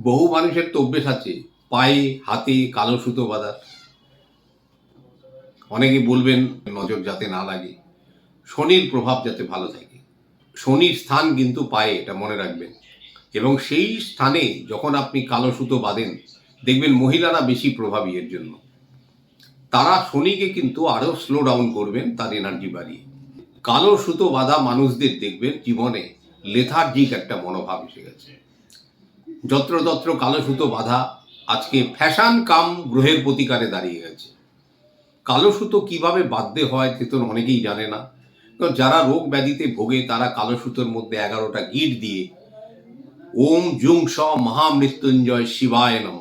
বহু মানুষের তো অভ্যেস আছে, পায়ে, হাতে কালো সুতো বাঁধার অনেকে বলবেন, নজর যাতে না লাগে। শনির প্রভাব যাতে ভালো থাকে। শনির স্থান কিন্তু পায়ে, এটা মনে রাখবেন। এবং সেই স্থানে যখন আপনি কালো সুতো বাঁধেন, দেখবেন মহিলারা বেশি প্রভাবী এর জন্য। তারা শনিকে কিন্তু আরও স্লো ডাউন করবেন তার এনার্জি বাড়িয়ে। কালো সুতো বাঁধা মানুষদের দেখবেন, জীবনে লেথার্জিক একটা মনোভাব এসে গেছে। যত্রতত্র কালো সুতো বাঁধা আজকে ফ্যাশন কাম গ্রহের প্রতিকারে দাঁড়িয়ে গেছে। কালো সুতো কীভাবে বাঁধতে হয় সে তো অনেকেই জানে না। যারা রোগ ব্যাধিতে ভোগে তারা কালো সুতোর মধ্যে এগারোটা গিট দিয়ে ওম জুং স মহামৃত্যুঞ্জয় শিবায় নম।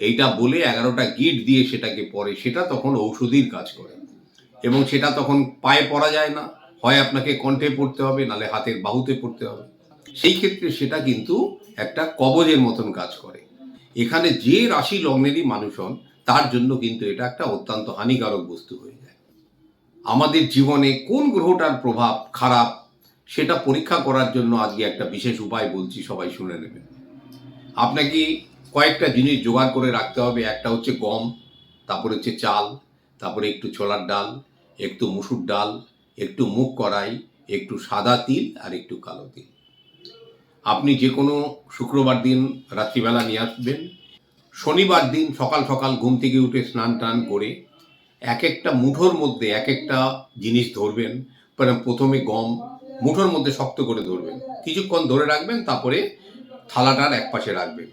এইটা বলে এগারোটা গিট দিয়ে সেটাকে পরে, সেটা তখন ঔষধির কাজ করে। এবং সেটা তখন পায়ে পরা যায় না। হয় আপনাকে কণ্ঠে পড়তে হবে, নালে হাতের বাহুতে পড়তে হবে। সেই ক্ষেত্রে সেটা কিন্তু একটা কবজের মতন কাজ করে। এখানে যে রাশি লগ্নেরই মানুষ হন, তার জন্য কিন্তু এটা একটা অত্যন্ত হানিকারক বস্তু হয়ে যায়। আমাদের জীবনে কোন গ্রহটার প্রভাব খারাপ, সেটা পরীক্ষা করার জন্য আজকে একটা বিশেষ উপায় বলছি, সবাই শুনে নেবেন। আপনাকে কয়েকটা জিনিস জোগাড় করে রাখতে হবে। একটা হচ্ছে গম, তারপরে হচ্ছে চাল, তারপরে একটু ছোলার ডাল, একটু মুসুর ডাল, একটু মুগ কড়াই, একটু সাদা তিল আর একটু কালো তিল। আপনি যে কোনো শুক্রবার দিন রাত্রিবেলা নিয়ে আসবেন। শনিবার দিন সকাল সকাল ঘুম থেকে উঠে স্নান টান করে এক একটা মুঠোর মধ্যে এক একটা জিনিস ধরবেন। প্রথমে গম মুঠোর মধ্যে শক্ত করে ধরবেন। কিছুক্ষণ ধরে রাখবেন, তারপরে থালাটার এক পাশে রাখবেন।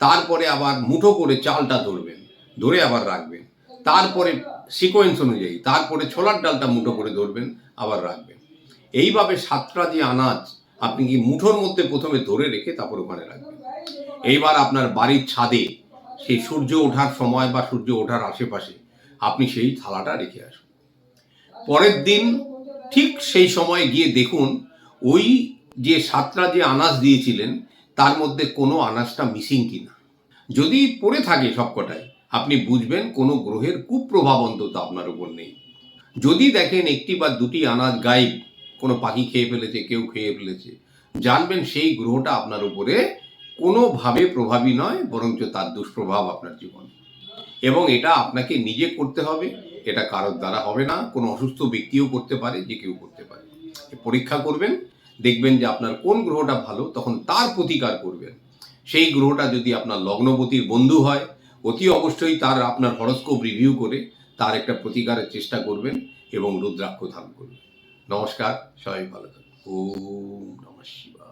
তারপরে আবার মুঠো করে চালটা ধরবেন, ধরে আবার রাখবেন। তারপরে সিকোয়েন্স অনুযায়ী, তারপরে ছোলার ডালটা মুঠো করে ধরবেন, আবার রাখবেন। এইভাবে সাতটা যে আনাজ আপনি কি মুঠোর মধ্যে প্রথমে ধরে রেখে তারপর ওখানে রাখবেন? এইবার আপনার বাড়ির ছাদে সেই সূর্য ওঠার সময় বা সূর্য ওঠার আশেপাশে আপনি সেই থালাটা রেখে আসুন। পরের দিন ঠিক সেই সময় গিয়ে দেখুন, ওই যে সাতটা যে আনাজ দিয়েছিলেন, তার মধ্যে কোনো আনাজটা মিসিং কিনা। যদি পড়ে থাকে সবকটাই, আপনি বুঝবেন কোনো গ্রহের কুপ্রভাব অন্তত আপনার উপর নেই। যদি দেখেন একটি বা দুটি আনাজ গায়েব কোনো পাখি খেয়ে ফেলেছে, কেউ খেয়ে ফেলেছে। জানবেন সেই গ্রহটা আপনার উপরে কোনোভাবে প্রভাবী নয়, বরঞ্চ তার দুষ্প্রভাব আপনার জীবনে। এবং এটা আপনাকে নিজে করতে হবে, এটা কারোর দ্বারা হবে না, কোনো অসুস্থ ব্যক্তিও করতে পারে, যে কেউ করতে পারে। পরীক্ষা করবেন, দেখবেন যে আপনার কোন গ্রহটা ভালো, তখন তার প্রতিকার করবেন। সেই গ্রহটা যদি আপনার লগ্নপতির বন্ধু হয়, অতি অবশ্যই তার আপনার হরস্কোপ রিভিউ করে তার একটা প্রতিকারের চেষ্টা করবেন এবং রুদ্রাক্ষ ধারণ করবেন। নমস্কার সবাই ভালো থাকুন। ওম নমঃ শিবায়।